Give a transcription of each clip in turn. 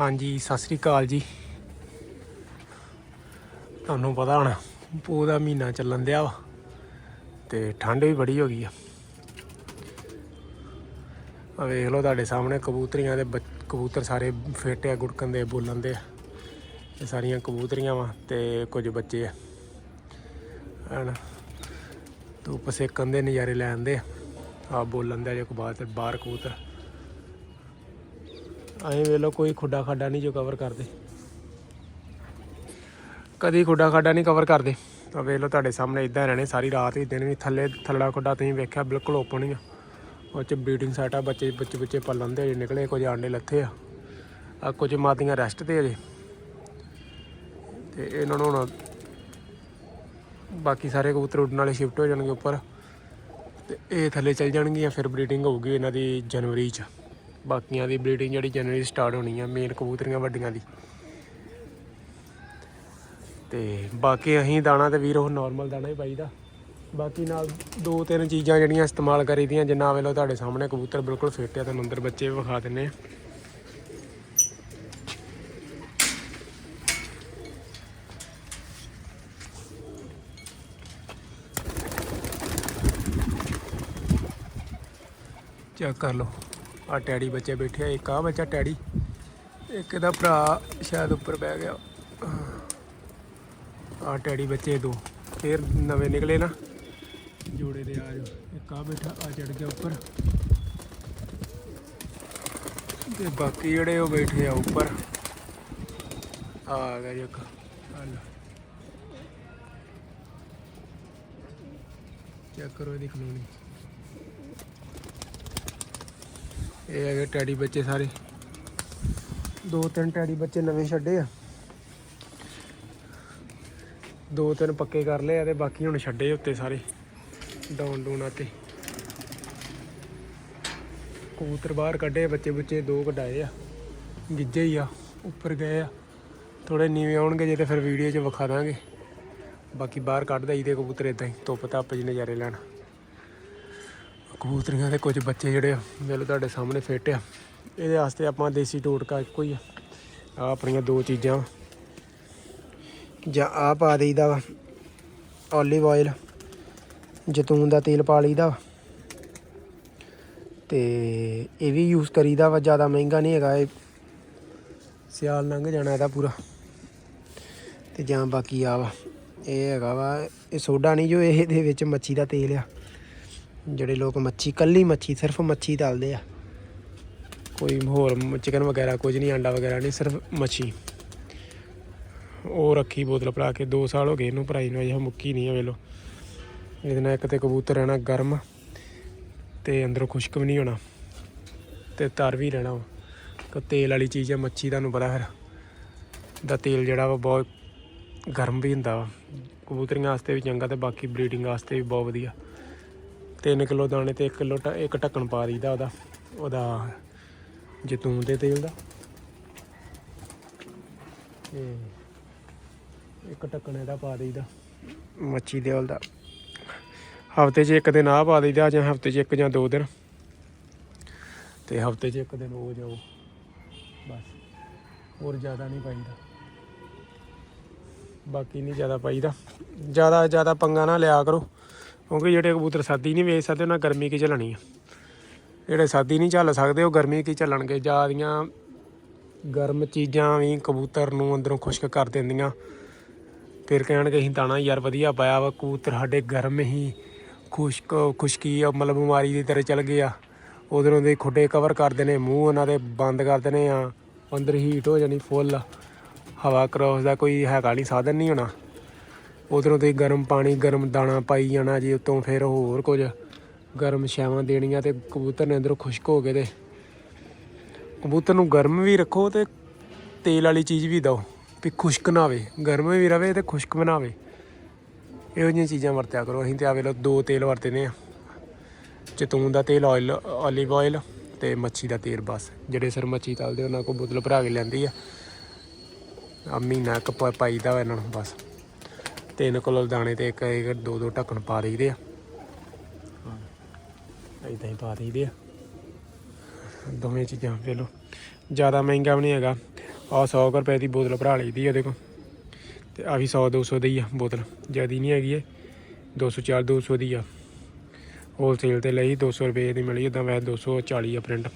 ਹਾਂਜੀ, ਸਤਿ ਸ੍ਰੀ ਅਕਾਲ ਜੀ। ਤੁਹਾਨੂੰ ਪਤਾ ਹੋਣਾ, ਪੋਹ ਦਾ ਮਹੀਨਾ ਚੱਲਣ ਦਿਆ ਵਾ, ਤੇ ਠੰਡ ਵੀ ਬੜੀ ਹੋ ਗਈ ਆ। ਆ ਵੇਖ ਲਓ ਤੁਹਾਡੇ ਸਾਹਮਣੇ ਕਬੂਤਰੀਆਂ ਦੇ ਕਬੂਤਰ ਸਾਰੇ ਫੇਟੇ ਆ, ਗੁੜਕਣ ਦੇ, ਬੋਲਣ ਦੇ ਇਹ ਸਾਰੀਆਂ ਕਬੂਤਰੀਆਂ ਵਾ ਤੇ ਕੁਝ ਬੱਚੇ ਆ। ਹਨ? ਧੁੱਪ ਸੇਕਣ ਦੇ ਨਜ਼ਾਰੇ ਲੈਣ ਦੇ ਆ। ਬੋਲਣ ਦੇ ਜੋ ਬਾਹਰ ਬਾਹਰ ਕਬੂਤਰ। ਐਂ ਵੇਖ ਲਓ, ਕੋਈ ਖੁੱਡਾ ਖੱਡਾ ਨਹੀਂ ਜੋ ਕਵਰ ਕਰਦੇ। ਕਦੀ ਖੁੱਡਾ ਖੱਡਾ ਨਹੀਂ ਕਵਰ ਕਰਦੇ। ਤਾਂ ਵੇਖ ਲਓ, ਤੁਹਾਡੇ ਸਾਹਮਣੇ ਇਦਾਂ ਰਹਿਣੇ, ਸਾਰੀ ਰਾਤ ਹੀ ਦਿਨ ਵੀ ਥੱਲੇ ਥੱਲੜਾ ਖੁੱਡਾ ਤੁਸੀਂ ਵੇਖਿਆ, ਬਿਲਕੁਲ ਓਪਨ ਹੀ ਆ। ਉਹ ਚ ਬਰੀਡਿੰਗ ਸੈਟ ਆ, ਬੱਚੇ ਬੱਚੇ ਬੱਚੇ ਪਲਣ ਦੇ ਹਜੇ ਨਿਕਲੇ, ਕੁਝ ਆਂਡੇ ਲੱਥੇ ਆ। ਆ ਕੁਝ ਮਾਦੀਆਂ ਰੈਸਟ ਤੇ ਅਜੇ ਤੇ ਇਹਨਾਂ ਨੂੰ ਹੁਣ ਬਾਕੀ ਸਾਰੇ ਕਬੂਤਰ ਉੱਡਣ ਵਾਲੇ ਸ਼ਿਫਟ ਹੋ ਜਾਣਗੇ ਉੱਪਰ। ਤੇ ਇਹ ਥੱਲੇ ਚੱਲ ਜਾਣਗੀਆਂ, ਫਿਰ ਬਰੀਡਿੰਗ ਹੋਊਗੀ ਇਹਨਾਂ ਦੀ ਜਨਵਰੀ 'ਚ। ਬਾਕੀਆਂ ਦੀ ਬਰੀਡਿੰਗ ਜਿਹੜੀ ਜਨਵਰੀ ਸਟਾਰਟ ਹੋਣੀ ਆ ਮੇਨ ਕਬੂਤਰੀਆਂ ਵੱਡੀਆਂ ਦੀ। ਤੇ ਬਾਕੀ ਅਸੀਂ ਦਾਣਾ ਤੇ ਵੀਰ ਉਹ ਨਾਰਮਲ ਦਾਣਾ ਹੀ ਪਾਈਦਾ। ਬਾਕੀ ਨਾਲ ਦੋ ਤਿੰਨ ਚੀਜ਼ਾਂ ਜਿਹੜੀਆਂ ਇਸਤੇਮਾਲ ਕਰੀਦੀਆਂ, ਜਿੰਨਾ ਵੇਲੇ ਤੁਹਾਡੇ ਸਾਹਮਣੇ ਕਬੂਤਰ ਬਿਲਕੁਲ ਫਿੱਟ ਆ, ਤੁਹਾਨੂੰ ਅੰਦਰ ਬੱਚੇ ਵੀ ਵਿਖਾ ਦਿੰਨੇ ਆ। ਚੈੱਕ ਕਰ ਲਓ। ਆ ਟੈਡੀ ਬੱਚੇ ਬੈਠੇ ਆ, ਇੱਕ ਆ ਬੱਚਾ ਟੈਡੀ, ਇੱਕ ਇਹਦਾ ਭਰਾ ਸ਼ਾਇਦ ਉੱਪਰ ਬਹਿ ਗਿਆ। ਆ ਟੈਡੀ ਬੱਚੇ ਦੋ, ਫੇਰ ਨਵੇਂ ਨਿਕਲੇ ਨਾ। ਜੋੜੇ ਦੇ ਆ ਜੋ ਇੱਕ ਆ ਬੈਠਾ, ਆ ਚੜ ਗਿਆ ਉੱਪਰ। ਤੇ ਬਾਕੀ ਜਿਹੜੇ ਉਹ ਬੈਠੇ ਆ ਉੱਪਰ, ਆ ਗਿਆ ਜੀ ਇੱਕ, ਆ ਚੈੱਕ ਕਰੋ ਇਹਦੀ ਕਲੋਨੀ ਇਹ ਹੈਗੇ ਟੈਡੀ ਬੱਚੇ ਸਾਰੇ। ਦੋ ਤਿੰਨ ਟੈਡੀ ਬੱਚੇ ਨਵੇਂ ਛੱਡੇ ਆ। ਦੋ ਤਿੰਨ ਪੱਕੇ ਕਰ ਲਏ ਆ ਤੇ ਬਾਕੀ ਹੁਣ ਛੱਡੇ ਉੱਤੇ ਸਾਰੇ, ਡਾਊਨ ਡੂਨ ਤੇ ਕਬੂਤਰ ਬਾਹਰ ਕੱਢੇ ਬੱਚੇ ਬੁੱਚੇ ਦੋ ਕਢਾਏ ਆ। ਗਿੱਜੇ ਹੀ ਆ, ਉੱਪਰ ਗਏ ਆ। ਥੋੜੇ ਨੀਵੇਂ ਆਉਣਗੇ ਜੇ ਤੇ ਫਿਰ ਵੀਡੀਓ 'ਚ ਵਿਖਾ ਦਾਂਗੇ। ਬਾਕੀ ਬਾਹਰ ਕੱਢ ਦਈਦੇ ਕਬੂਤਰ ਇਦਾਂ ਹੀ ਧੁੱਪ ਧੱਪ 'ਚ ਨਜ਼ਾਰੇ ਲੈਣ। ਕਬੂਤਰੀਆਂ ਦੇ ਕੁਝ ਬੱਚੇ ਜਿਹੜੇ ਆ, ਮਿਲ ਤੁਹਾਡੇ ਸਾਹਮਣੇ ਫਿੱਟ ਆ। ਇਹਦੇ ਵਾਸਤੇ ਆਪਾਂ ਦੇਸੀ ਟੋਟਕਾ ਇੱਕੋ ਹੀ ਆ। ਆ ਆਪਣੀਆਂ ਦੋ ਚੀਜ਼ਾਂ। ਵਾਂ। ਜਾਂ ਆ ਪਾ ਦੇਈਦਾ ਵਾ ਓਲੀਵ ਆਇਲ ਜੈਤੂਨ ਦਾ ਤੇਲ ਪਾ ਲਈਦਾ ਵਾ। ਤੇ ਇਹ ਵੀ ਯੂਜ਼ ਕਰੀਦਾ ਵਾ, ਜ਼ਿਆਦਾ ਮਹਿੰਗਾ ਨਹੀਂ ਹੈਗਾ ਇਹ। ਸਿਆਲ ਲੰਘ ਜਾਣਾ ਇਹਦਾ ਪੂਰਾ। ਤੇ ਜਾਂ ਬਾਕੀ ਆ ਵਾ, ਇਹ ਹੈਗਾ ਵਾ, ਇਹ ਸੋਡਾ ਨਹੀਂ ਜੋ ਇਹਦੇ ਵਿੱਚ ਮੱਛੀ ਦਾ ਤੇਲ ਆ। ਜਿਹੜੇ ਲੋਕ ਮੱਛੀ, ਕੱਲੀ ਮੱਛੀ, ਸਿਰਫ ਮੱਛੀ ਤਲਦੇ ਆ। ਕੋਈ ਹੋਰ ਚਿਕਨ ਵਗੈਰਾ, ਕੁਝ ਨਹੀਂ, ਆਂਡਾ ਵਗੈਰਾ ਨਹੀਂ, ਸਿਰਫ ਮੱਛੀ। ਉਹ ਰੱਖੀ ਬੋਤਲ ਭਰਾ ਕੇ 2 ਸਾਲ ਹੋ ਗਏ ਇਹਨੂੰ ਭਰਾਈ ਨੂੰ, ਅਜੇ ਮੁੱਕੀ ਨਹੀਂ ਆ ਵੇਲੋ ਇਹਦੇ ਨਾਲ ਇੱਕ ਤੇ ਕਬੂਤਰ ਰਹਿਣਾ ਗਰਮ, ਤੇ ਅੰਦਰੋਂ ਖੁਸ਼ਕ ਵੀ ਨਹੀਂ ਹੋਣਾ, ਤੇ ਤਰ ਵੀ ਰਹਿਣਾ ਉਹ ਤੇਲ ਵਾਲੀ ਚੀਜ਼ ਆ, ਮੱਛੀ ਤੁਹਾਨੂੰ ਪਤਾ ਫਿਰ। ਦਾ ਤੇਲ ਜਿਹੜਾ ਵਾ, ਬਹੁਤ ਗਰਮ ਵੀ ਹੁੰਦਾ ਵਾ। ਕਬੂਤਰੀਆਂ ਵਾਸਤੇ ਵੀ ਚੰਗਾ ਤੇ ਬਾਕੀ ਬਰੀਡਿੰਗ ਵਾਸਤੇ ਵੀ ਬਹੁਤ ਵਧੀਆ। 3 ਕਿਲੋ ਦਾਣੇ ਤੇ 1 ਕਿਲੋ ਇੱਕ ਢੱਕਣ ਪਾ ਦਈਦਾ ਉਹਦਾ ਉਹਦਾ ਜੈਤੂਨ ਦੇ ਤੇਲ ਦਾ। ਤੇ ਇੱਕ ਢੱਕਣ ਇਹਦਾ ਪਾ ਦਈਦਾ, ਮੱਛੀ ਦੇ। ਉਹਦਾ ਹਫ਼ਤੇ 'ਚ ਇੱਕ ਦਿਨ ਆ ਪਾ ਦਈਦਾ, ਜਾਂ ਹਫ਼ਤੇ 'ਚ ਇੱਕ ਜਾਂ ਦੋ ਦਿਨ। ਤੇ ਹਫ਼ਤੇ 'ਚ ਇੱਕ ਦਿਨ ਉਹ ਜਾਓ, ਬਸ। ਹੋਰ ਜ਼ਿਆਦਾ ਨਹੀਂ ਪਾਈਦਾ। ਬਾਕੀ ਨਹੀਂ ਜ਼ਿਆਦਾ ਪਾਈਦਾ। ਜ਼ਿਆਦਾ ਜ਼ਿਆਦਾ ਪੰਗਾ ਨਾ ਲਿਆ ਕਰੋ। ਕਿਉਂਕਿ ਜਿਹੜੇ ਕਬੂਤਰ ਸਰਦੀ ਨਹੀਂ ਵੇਚ ਸਕਦੇ, ਉਹਨਾਂ ਗਰਮੀ ਕੀ ਝੱਲਣੀ ਆ। ਜਿਹੜੇ ਸਰਦੀ ਨਹੀਂ ਝੱਲ ਸਕਦੇ, ਉਹ ਗਰਮੀ ਕੀ ਝੱਲਣਗੇ? ਜਿਆਦੀਆਂ ਗਰਮ ਚੀਜ਼ਾਂ ਵੀ ਕਬੂਤਰ ਨੂੰ ਅੰਦਰੋਂ ਖੁਸ਼ਕ ਕਰ ਦਿੰਦੀਆਂ। ਫਿਰ ਕਹਿਣਗੇ, ਅਸੀਂ ਦਾਣਾ ਯਾਰ ਵਧੀਆ ਪਾਇਆ ਵਾ, ਕਬੂਤਰ ਸਾਡੇ ਗਰਮ ਹੀ ਖੁਸ਼ਕ, ਖੁਸ਼ਕੀ ਮਤਲਬ ਬਿਮਾਰੀ ਦੀ ਤਰ੍ਹਾਂ ਚੱਲ ਗਏ ਆ ਉਧਰੋਂ ਦੇ ਖੁੱਡੇ ਕਵਰ ਕਰਦੇ ਨੇ ਮੂੰਹ ਉਹਨਾਂ ਦੇ ਬੰਦ ਕਰ ਦੇਣੇ ਆ। ਅੰਦਰ ਹੀਟ ਹੋ ਜਾਣੀ ਫੁੱਲ ਹਵਾ ਕ੍ਰੋਸ ਦਾ ਕੋਈ ਹੈਗਾ ਨਹੀਂ, ਸਾਧਨ ਨਹੀਂ ਹੋਣਾ। ਉਧਰੋਂ ਤੇ ਗਰਮ ਪਾਣੀ, ਗਰਮ ਦਾਣਾ ਪਾਈ ਜਾਣਾ ਜੀ, ਉਤੋਂ ਫਿਰ ਹੋਰ ਕੁਝ ਗਰਮ ਛਾਵਾਂ ਦੇਣੀਆਂ ਤੇ ਕਬੂਤਰ ਨੇ ਅੰਦਰੋਂ ਖੁਸ਼ਕ ਹੋ ਗਏ ਤੇ ਕਬੂਤਰ ਨੂੰ ਗਰਮ ਵੀ ਰੱਖੋ ਤੇ ਤੇਲ ਵਾਲੀ ਚੀਜ਼ ਵੀ ਦਿਓ ਵੀ ਖੁਸ਼ਕ ਨਾ ਹੋਵੇ ਗਰਮ ਵੀ ਰਵੇ ਤੇ ਖੁਸ਼ਕ ਬਣਾਵੇ। ਇਹੋ ਜਿਹੀਆਂ ਚੀਜ਼ਾਂ ਵਰਤਿਆ ਕਰੋ। ਅਸੀਂ ਤੇ ਆਵੇ ਲੋ ਦੋ ਤੇਲ ਵਰਤਦੇ ਆ ਚਤੂਨ ਦਾ ਤੇਲ ਆਇਲ 올ਿਵ ਆਇਲ ਤੇ ਮੱਛੀ ਦਾ ਤੇਲ ਬਸ। ਜਿਹੜੇ ਸਰ ਮੱਛੀ ਤਲਦੇ ਉਹਨਾਂ ਕੋਲ ਬੋਤਲ ਭਰਾ ਕੇ ਲੈਂਦੀ ਆ। ਆ ਮਹੀਨਾ ਕੁ ਪ- ਪਾਈਦਾ ਵਾ ਇਹਨਾਂ ਨੂੰ ਬਸ। ਤਿੰਨ ਕਿਲੋ ਦਾਣੇ ਤੇ ਇੱਕ ਇੱਕ ਦੋ ਦੋ ਢੱਕਣ ਪਾ ਦਈਦੇ ਆ। ਇਦਾਂ ਹੀ ਪਾ ਦਈਦੇ ਆ। ਦੋਵੇਂ ਚੀਜ਼ਾਂ ਵੇਖ ਲਓ। ਜ਼ਿਆਦਾ ਮਹਿੰਗਾ ਵੀ ਨਹੀਂ ਹੈਗਾ। ਆ 100 ਕੁ ਰੁਪਏ ਦੀ ਬੋਤਲ ਭਰਾ ਲਈ ਦੀ ਆ ਦੇਖੋ। ਤੇ ਆ ਵੀ 100 200 ਦੀ ਆ ਬੋਤਲ। ਜਿਆਦੀ ਨਹੀਂ ਹੈਗੀ ਏ 204 200 ਦੀ ਆ। ਹੋਲਸੇਲ ਤੇ ਲਈ 200 ਰੁਪਏ ਦੀ ਮਿਲੀ ਉਦਾਂ ਵੈਸੇ 240 ਆ ਪ੍ਰਿੰਟ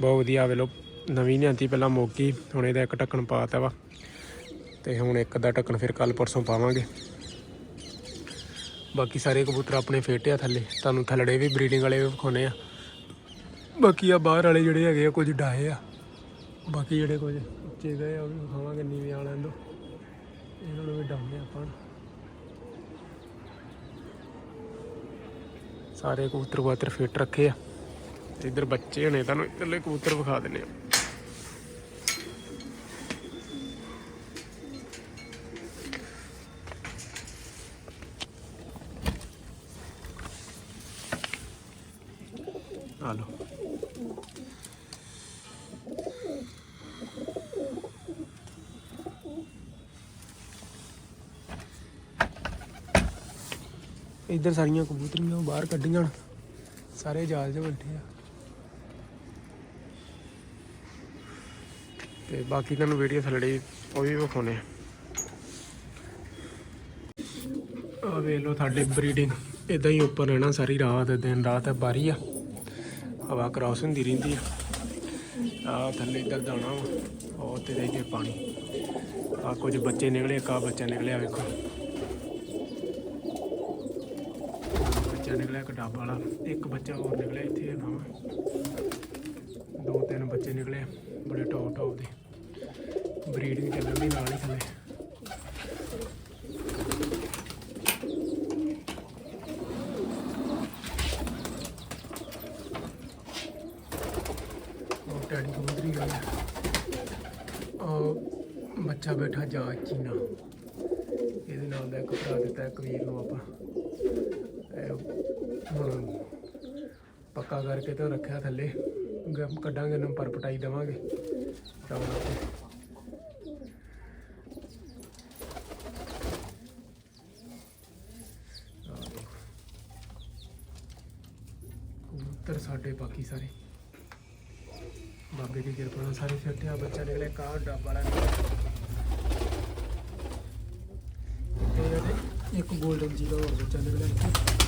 ਬਹੁਤ ਵਧੀਆ ਵੇਲੋ ਨਵੀਂ ਨਹੀਂ ਲਿਆਂਤੀ ਪਹਿਲਾਂ ਮੋਕੀ ਹੁਣ ਇਹਦਾ ਇੱਕ ਢੱਕਣ ਪਾਤਾ ਵਾ। ਤੇ ਹੁਣ ਇੱਕ ਦਾ ਢੱਕਣ ਫਿਰ ਕੱਲ ਪਰਸੋਂ ਪਾਵਾਂਗੇ। ਬਾਕੀ ਸਾਰੇ ਕਬੂਤਰ ਆਪਣੇ ਫੇਟੇ ਆ ਥੱਲੇ। ਤੁਹਾਨੂੰ ਥੱਲੜੇ ਵੀ ਬਰੀਡਿੰਗ ਵਾਲੇ ਵੀ ਵਿਖਾਉਣੇ ਆ। ਬਾਕੀ ਆ ਬਾਹਰ ਵਾਲੇ ਜਿਹੜੇ ਹੈਗੇ ਆ, ਕੁਝ ਡਾਏ ਆ। ਬਾਕੀ ਜਿਹੜੇ ਕੁਝ ਉੱਚੇ ਗਏ ਆ, ਉਹ ਵੀ ਵਿਖਾਵਾਂਗੇ, ਨੀਵੇਂ ਵਾਲਿਆਂ ਤੋਂ। ਇਹਨਾਂ ਨੂੰ ਵੀ ਡਾਉਂਦੇ ਆਪਾਂ। ਸਾਰੇ ਕਬੂਤਰ ਕਬੂਤਰ ਫਿੱਟ ਰੱਖੇ ਆ। ਤੇ ਇੱਧਰ ਬੱਚੇ ਨੇ, ਤੁਹਾਨੂੰ ਇੱਧਰਲੇ ਕਬੂਤਰ ਵਿਖਾ ਦਿੰਨੇ ਆ। ਆ ਲਓ। ਇੱਧਰ ਸਾਰੀਆਂ ਕਬੂਤਰੀਆਂ ਬਾਹਰ ਕੱਢੀਆਂ ਸਾਰੇ ਜਾਲ 'ਚ ਬੈਠੇ ਆ। ਤੇ ਬਾਕੀ ਤੁਹਾਨੂੰ ਵੀਡੀਓ ਥੱਲੇ ਉਹ ਵੀ ਵਿਖਾਉਣੇ ਆ। ਵੇਖ ਲਓ ਸਾਡੇ ਬਰੀਡਿੰਗ ਇਦਾਂ ਹੀ ਉੱਪਰ ਰਹਿਣਾ ਸਾਰੀ ਰਾਤ, ਦਿਨ ਰਾਤ ਬਾਰੀ ਆ। ਹਵਾ ਕ੍ਰਾਸ ਹੁੰਦੀ ਰਹਿੰਦੀ ਆ। ਆ ਥੱਲੇ ਇੱਧਰ ਦਾਣਾ ਵਾ, ਉਹ ਤੇ ਦੇ ਪਾਣੀ। ਆ ਕੁਝ ਬੱਚੇ ਨਿਕਲੇ ਕਾ ਬੱਚਾ ਨਿਕਲਿਆ ਵੇਖੋ। ਬੱਚਾ ਨਿਕਲਿਆ ਇੱਕ ਵਾਲਾ, ਇੱਕ ਬੱਚਾ ਹੋਰ ਨਿਕਲਿਆ ਇੱਥੇ ਹੈਗਾ ਦੋ ਤਿੰਨ ਬੱਚੇ ਨਿਕਲੇ, ਬੜੇ ਟੌਪ ਟੌਪ ਦੇ। ਬਰੀਡਿੰਗ ਚੱਲਣ ਦੀ ਨਾਲ ਹੀ ਥੱਲੇ ਉਹ ਟੈਡੀ ਕਬੂਤਰੀ ਗਈ ਆ ਉਹ ਬੱਚਾ ਬੈਠਾ ਜਾ ਚੀਨਾ ਇਹਦੇ ਨਾਲ ਦਾ ਇੱਕ ਭਰਾ ਦਿੱਤਾ ਕਬੀਰ ਵੀਰ ਨੂੰ ਆਪਾਂ। ਹੁਣ ਪੱਕਾ ਕਰਕੇ ਤਾਂ ਰੱਖਿਆ ਥੱਲੇ। ਕੱਢਾਂਗੇ ਨੰਬਰ ਪਟਾਈ ਦੇਵਾਂਗੇ। ਤਾਂ ਉੱਤੇ ਕਬੂਤਰ ਸਾਡੇ ਬਾਕੀ ਸਾਰੇ। ਬਾਬੇ ਦੀ ਕਿਰਪਾ ਨਾਲ ਸਾਰੇ ਫਿੱਟ ਆ, ਬੱਚਾ ਨਿਕਲਿਆ ਕਾਰ ਡੱਬ ਵਾਲਾ ਨਿਕਲਿਆ ਤੇ ਇਹਦੇ ਇੱਕ 골ਡਨ ਜੀ ਦਾ ਹੋਰ ਬੱਚਾ ਨਿਕਲਿਆ ਇੱਥੇ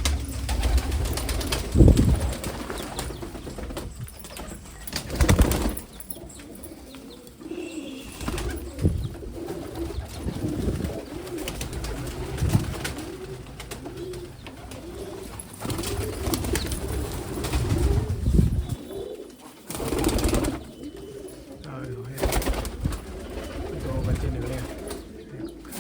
ਆ ਦੇਖੋ ਇਹ ਦੋ ਬੱਚੇ ਨਿਕਲੇ ਆ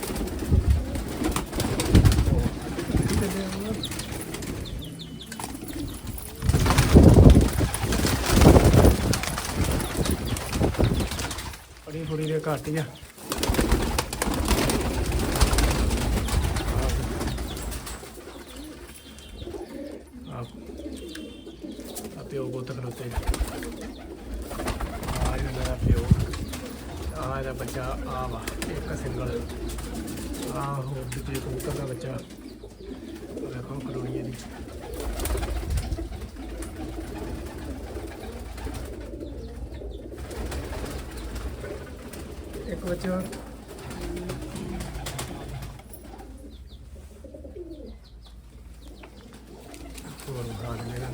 ਬੜੀ ਥੋੜੀ ਦੇ ਘੱਟ ਹੀ ਆ। ਆ ਪਿਓ ਬੋਤਲ ਖਲੋਤੇ ਆ। ਇਹ ਮੇਰਾ ਪਿਓ ਆ ਇਹਦਾ ਬੱਚਾ ਆ ਵਾ, ਇੱਕ ਸਿੰਗਲ ਆ ਹੋਰ ਦੂਜੇ ਕਬੂਤਰ ਦਾ ਬੱਚਾ। ਵੇਖੋ ਕਲੋਨੀ ਇਹਦੀ ਇੱਕ ਬੱਚਾ ਹੋਰ ਬਣਾ ਦਿੰਦੇ ਨਾ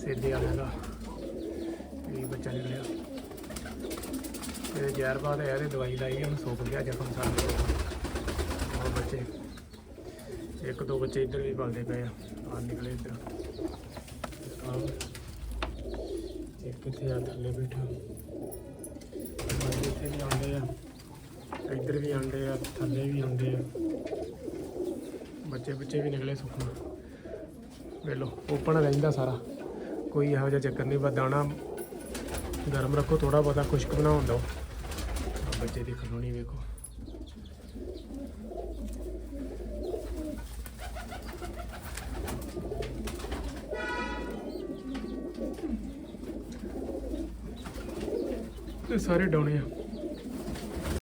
ਸਿੱਧੇ ਵਾਲੇ ਦਾ ਇਹ ਬੱਚਾ ਨਿਕਲਿਆ। ਇਹ ਜ਼ਹਿਰ ਬਾਦ ਹੈ ਇਹਦੀ ਦਵਾਈ ਲਾਈ ਹੁਣ ਸੁੱਕ ਗਿਆ ਜ਼ਖਮ ਸਾਡੇ ਹੋਰ ਬੱਚੇ। ਇੱਕ ਦੋ ਬੱਚੇ ਇੱਧਰ ਵੀ ਪਲਦੇ ਪਏ ਆ ਆ ਨਿਕਲੇ ਇੱਧਰ। ਆਹ। ਇੱਕ ਇੱਥੇ ਆ, ਥੱਲੇ ਬੈਠਾ। ਇੱਥੇ ਵੀ ਆਉਂਦੇ ਆ। ਇੱਧਰ ਵੀ ਆਉਂਦੇ ਆ, ਥੱਲੇ ਵੀ ਆਉਂਦੇ ਆ। ਬੱਚੇ ਬੱਚੇ ਵੀ ਨਿਕਲੇ ਸੁੱਕਣਾ ਵੇਲੋ ਲਓ ਓਪਨ ਰਹਿੰਦਾ ਸਾਰਾ। ਕੋਈ ਇਹੋ ਜਿਹਾ ਚੱਕਰ ਨਹੀਂ, ਬਸ ਦਾਣਾ ਗਰਮ ਰੱਖੋ ਥੋੜਾ ਬਹੁਤਾ ਖੁਸ਼ਕ ਬਣਾਉਣ ਦਿਓ। ਆਹ ਬੱਚੇ ਦੀ ਖਲੋਣੀ ਵੇਖੋ। ਇਹ ਸਾਰੇ ਡਾਉਣੇ ਆ।